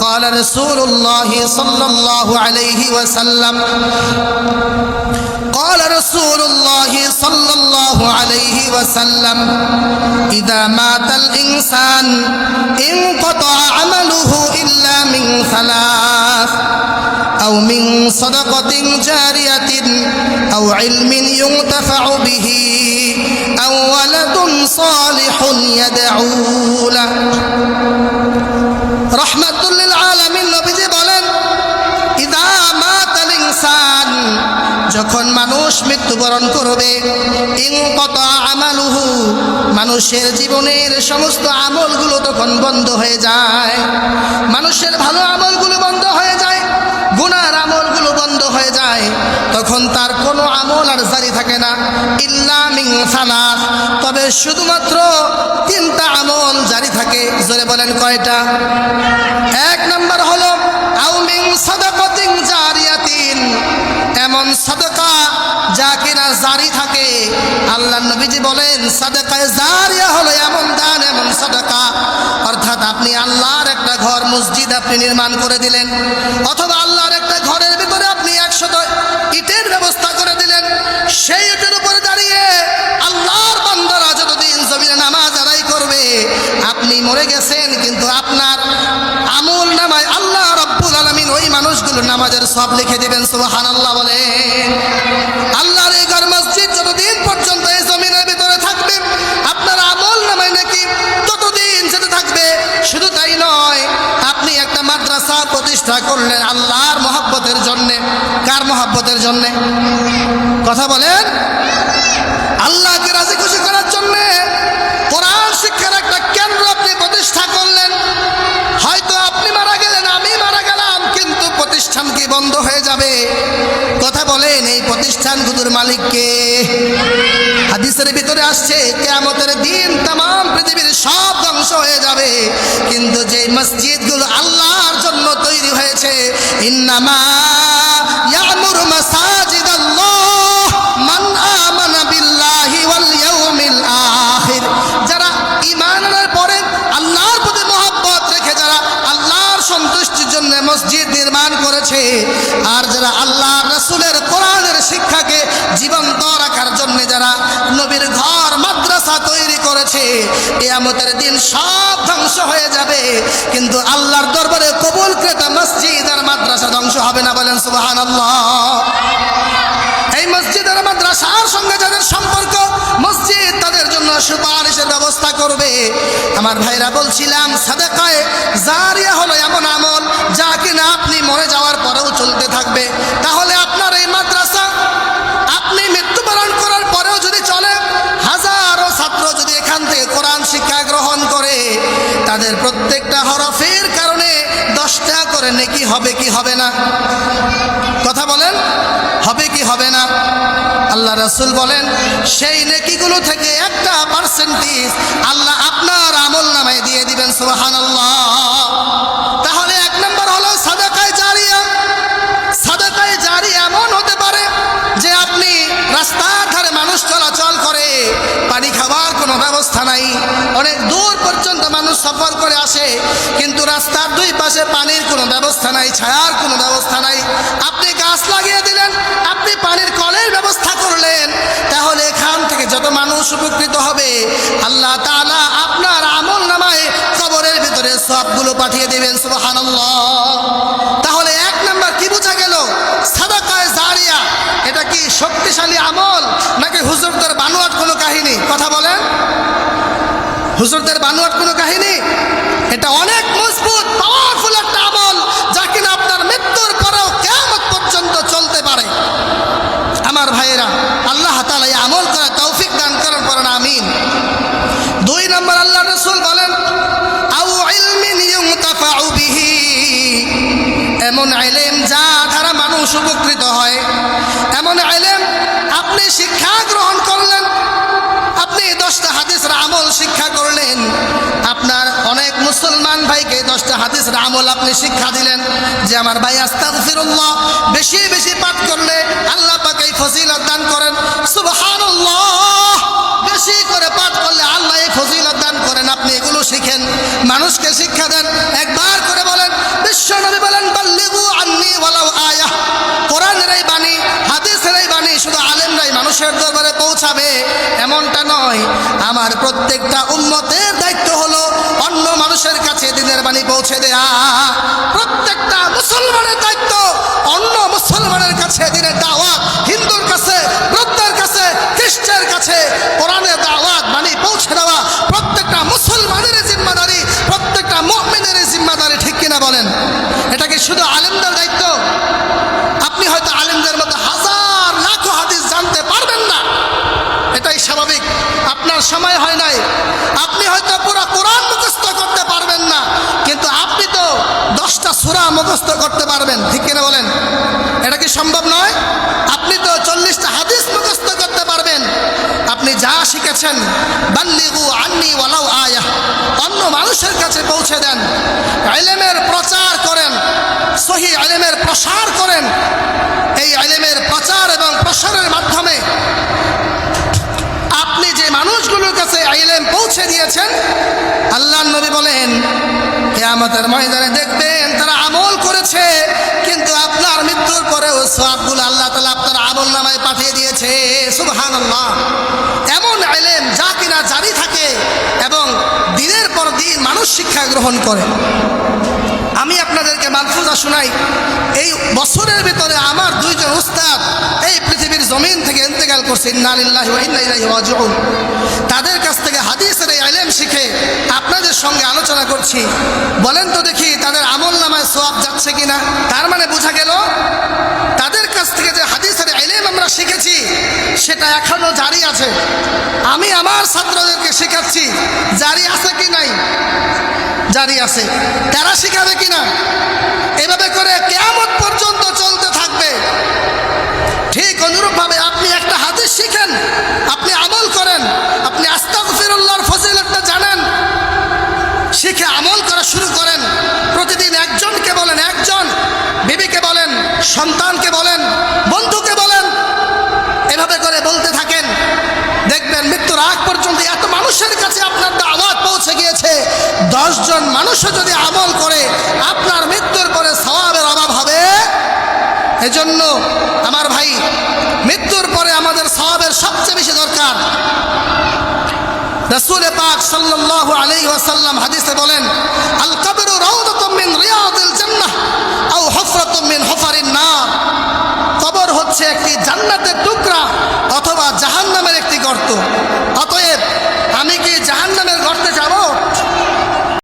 قال رسول الله صلى الله عليه وسلم قال رسول الله صلى الله عليه وسلم إذا مات الإنسان انقطع عمله إلا من ثلاث أو من صدقة جارية أو علم ينتفع به أو ولد صالح يدعو له. যখন মানুষ মৃত্যুবরণ করবে আমালুহু, মানুষের জীবনের সমস্ত আমলগুলো তখন বন্ধ হয়ে যায়। মানুষের ভালো আমলগুলো বন্ধ হয়ে যায়, গুনার আমলগুলো বন্ধ হয়ে যায়, তখন তার কোনো আমল আর জারি থাকে না ইল্লামিং সালাস। তবে শুধুমাত্র তিনটা আমল জারি থাকে, জোরে বলেন কয়টা এক নম্বর হলো আউমিং সাদাকাতিন জারিয়াতিন এমন সাদাকা, যা কিনা জারি থাকে। আল্লাহ নবীজি বলেন, সাদাকায় জারিয়া হলো এমন দান, এমন সাদাকা। অর্থাৎ আপনি আল্লাহর একটা ঘর, মসজিদ আপনি নির্মাণ করে দিলেন। অথবা আল্লাহর একটা ঘরের ভিতরে আপনি একশত ইটের ব্যবস্থা করে দিলেন। সেই ইটের উপরে দাঁড়িয়ে আল্লাহর বান্দারা যতদিন জমিনে নামাজ আদায় করবে, আপনি মরে গেছেন, কিন্তু আপনার আমল নামায় আল্লাহ রব্বুল আলমিন ওই মানুষগুলো নামাজের সব লিখে দিবেন সুবাহান আল্লাহ বলে আল্লাহর এই ঘর মসজিদ যতদিন পর্যন্ত এই জমিনের ভিতরে থাকবে, আপনার আমল নামায় নাকি ততদিন যেতে থাকবে, শুধু তাই নয়, আপনি একটা মাদ্রাসা প্রতিষ্ঠা করলেন আল্লাহর মহাব্বতের জন্যে। কার মহাব্বতের জন্যে? কথা বলেন? কি বন্ধ হয়ে যাবে। কথা বলেন এই প্রতিষ্ঠান প্রতিষ্ঠানগুলোর মালিককে। হাদিসের ভিতরে আসছে, কেয়ামতের দিন তাম পৃথিবীর সব ধ্বংস হয়ে যাবে। কিন্তু যে মসজিদগুলো আল্লাহর জন্য তৈরি হয়েছে, ইন্নামা জন্য মসজিদ নির্মাণ করেছে। আর যারা আল্লাহ, রাসূলের, কোরআনের শিক্ষাকে জীবন্ত রাখার জন্য যারা নবীর ঘর, মাদ্রাসা তৈরি করেছে, কিয়ামতের দিন সব ধ্বংস হয়ে যাবে। কিন্তু আল্লাহর দরবারে কবুল ক্রেতা মসজিদ আর মাদ্রাসা ধ্বংস হবে না বলেন সুবহানাল্লাহ। এই মসজিদ আর মাদ্রাসার সঙ্গে যাদের সম্পর্ক, মসজিদ তাদের জন্য সুপারিশের ব্যবস্থা করবে। আমার ভাইরা বলছিলাম, সাদেকায় জারিয়া থাকবে। তাহলে আপনার এই মাদ্রাসা আপনি মৃত্যুবরণ করার পরেও যদি চলে, হাজারো ছাত্র যদি এখান থেকে কোরআন শিক্ষা গ্রহণ করে, তাদের প্রত্যেকটা হরফের কারণে দশটা করে নেকি হবে কি হবে না? কথা বলেন, হবে কি হবে না? আল্লাহ রসুল বলেন, সেই নেকিগুলো থেকে একটা পার্সেন্টেজ আল্লাহ আপনার আমল নামায় দিয়ে দিবেন সুবাহান পর্যন্ত মানুষ সফর করে আসে, কিন্তু রাস্তার দুই পাশে পানির কোনো ব্যবস্থা নাই, ছায়ার কোনো ব্যবস্থা নাই। আপনি গাছ লাগিয়ে দিলেন, আপনি পানির কলের ব্যবস্থা করলেন, তাহলে এখান থেকে যত মানুষ উপকৃত হবে, আল্লাহ তালা আপনার আমল নামায় কবরের ভিতরে সবগুলো পাঠিয়ে দেবেন, সুবহানাল্লাহ তাহলে এক নাম্বার কি বোঝা গেল সাদাকায় জারিয়া এটা কি শক্তিশালী আমল নাকি হুজুরদের বানুয়াট কোনো কাহিনী কথা বলেন হুজুরদের বানুয়াট কোনো কাহিনী? এটা অনেক মজবুত পাওয়ারফুল একটা আমল যা কিনা আপনার মৃত্যুর পরেও কেমন পর্যন্ত চলতে পারে। আমার ভাইয়েরা, আল্লাহ তালা এই আমল করার তৌফিক দান করার পর আমিন। দুই নম্বর আল্লাহ রসুল বলেন, আউ ইলমিন ইউনতাফাউ বিহি। এমন এলেম এই দশটা হাদিস রামল আপনি শিক্ষা দিলেন যে আমার ভাই আস্তাক ফিরুল্লাহ বেশি বেশি পাঠ করলে আল্লাহ পাকে এই ফজিলত দান করেন। সুবহানাল্লাহ। বেশি করে পাঠ করলে আল্লাহ এই ফজিলত দান করেন। আপনি এগুলো শিখেন, মানুষকে শিক্ষা দেন। একবার করে বলেন, বিশ্ব নবী বলেন, বাল্লিগু আন্নি ওয়ালাউ আয়া কোরআনের এই বাণী, হাদিসের এই বাণী শুধু আলেমরাই মানুষের দরবারে পৌঁছাবে, এমনটা নয়। আমার প্রত্যেকটা উন্মতের দায়িত্ব হলো অন্য মানুষের কাছে দিনের বাণী পৌঁছে দেয়া। প্রত্যেকটা মুসলমানের দায়িত্ব, অন্য মুসলমানের কাছে দিনের দাওয়াত, হিন্দুর কাছে, বৌদ্ধের কাছে, খ্রিস্টের কাছে কোরআনের দাওয়াত, বাণী পৌঁছে দেওয়া। প্রত্যেকটা মুসলমানের জিম্মাদারি, প্রত্যেকটা মুমিনের জিম্মাদারি, ঠিক কিনা বলেন? এটা কি শুধু আলেমদের দায়িত্ব? আপনি হয়তো আলেমদের মতো হাজার লাখো হাদিস জানতে পারবেন না। এটাই স্বাভাবিক। আপনার সময় হয় নাই। আপনি হয়তো পুরো কোরআন মুখস্থ করতে পারবেন না কিন্তু আপনি তো দশটা সুরা মুখস্থ করতে পারবেন। ঠিক কিনা বলেন? এটা কি সম্ভব নয়? আপনি তো চল্লিশটা হাদিস মুখস্থ করতে পারবেন। আপনি যা শিখেছেন, বাল্লিগু আন্নি ওয়ালাউ আয়া, অন্য মানুষের কাছে পৌঁছে দেন। আইলেমের প্রচার করেন, সহি আইলেমের প্রসার করেন। এই আইলেমের প্রচার এবং প্রসারের মাধ্যমে আপনি যে মানুষগুলোর কাছে আইলেম পৌঁছে দিয়েছেন আল্লাহ নবী বলেন আমাদের ময়দানে দেখবেন তারা আমল করেছে, কিন্তু আপনার মৃত্যুর পরেও সবগুলো আল্লাহ তালা আপনার আমল নামায় পাঠিয়ে দিয়েছে। সুবহান এমন আইলেম যা কিনা জারি থাকে এবং দিনের পর দিন মানুষ শিক্ষা গ্রহণ করে। আমি আপনাদেরকে মালফুজা শোনাই, এই বছরের ভিতরে আমার দুইজন উস্তাদ এই পৃথিবীর জমিন থেকে ইন্তেকাল করছে, ইন্নালিল্লাহি তাদের কাছ আলেম শিখে আপনাদের সঙ্গে আলোচনা করছি। বলেন তো দেখি তাদের আমল নামায় সোয়াব যাচ্ছে কিনা। তার মানে বোঝা গেল, তাদের কাছ থেকে যে হাদিসের আলেম আমরা শিখেছি, সেটা এখনও জারি আছে। আমি আমার ছাত্রদেরকে শেখাচ্ছি, জারি আছে কি নাই? জারি আছে। তারা শিখাবে কি না এভাবে করে কেয়ামত পর্যন্ত চলতে থাকবে। ঠিক অনুরূপভাবে আপনি একটা হাদিস শিখেন আপনি আমল করেন আপনি আস্তাগফিরুল্লাহর ফজিলতটা জানেন শিখে আমল করা শুরু করেন। প্রতিদিন একজনকে বলেন, একজন। বিবিকে বলেন, সন্তানকে বলেন, বন্ধুকে বলেন। এভাবে করে বলতে থাকেন। দেখবেন মৃত্যুর আগ পর্যন্ত এত মানুষের কাছে আপনার দাওয়াত পৌঁছে গিয়েছে। দশজন মানুষও যদি আমল করে, আপনার মৃত্যুর পরে সওয়াবের অভাব হবে। এজন্য আমার ভাই, মৃত্যুর পরে আমাদের সওয়াবের সবচেয়ে বেশি দরকার। রসুল পাক সাল্লাল্লাহু আলাইহি ওয়াসাল্লাম হাদিসে বলেন একটি জান্নাতের টুকরা অথবা জাহান নামের একটি গর্ত।